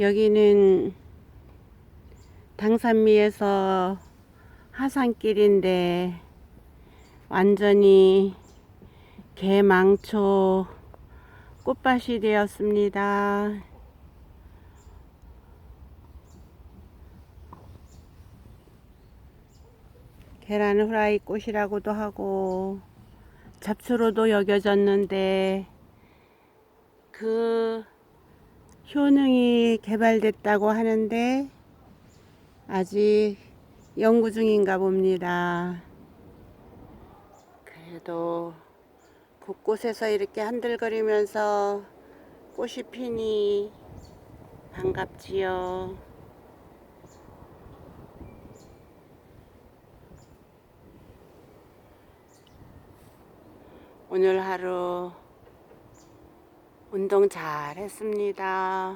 여기는 당산미에서 하산길인데 완전히 개망초 꽃밭이 되었습니다. 계란 후라이 꽃이라고도 하고 잡초로도 여겨졌는데 그 효능이 개발됐다고 하는데 아직 연구 중인가 봅니다. 그래도 곳곳에서 이렇게 한들거리면서 꽃이 피니 반갑지요. 오늘 하루 운동 잘 했습니다.